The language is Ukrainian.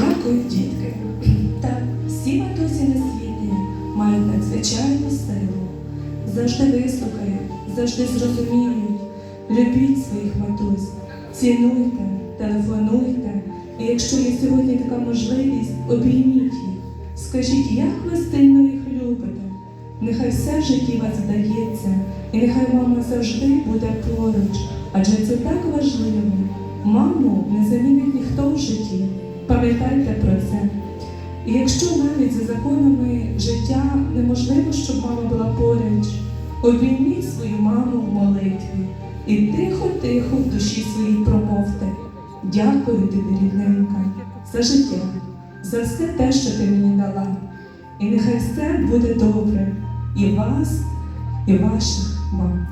Дякую, дітки. Так, всі матусі на світі мають надзвичайну силу. Завжди вислухають, завжди зрозуміють. Любіть своїх матусь, цінуйте, телефонуйте. І якщо є сьогодні така можливість, обійміть їх. Скажіть, як ви сильно їх любите. Нехай все в житті вас вдається, і нехай мама завжди буде поруч, адже це так важливо. Маму не замінить. Пам'ятайте про це. І якщо навіть за законами життя неможливо, щоб мама була поруч, обійміть свою маму в молитві і тихо-тихо в душі своїй промовте. Дякую тобі, рідненька, за життя, за все те, що ти мені дала. І нехай все буде добре і вас, і ваших мам.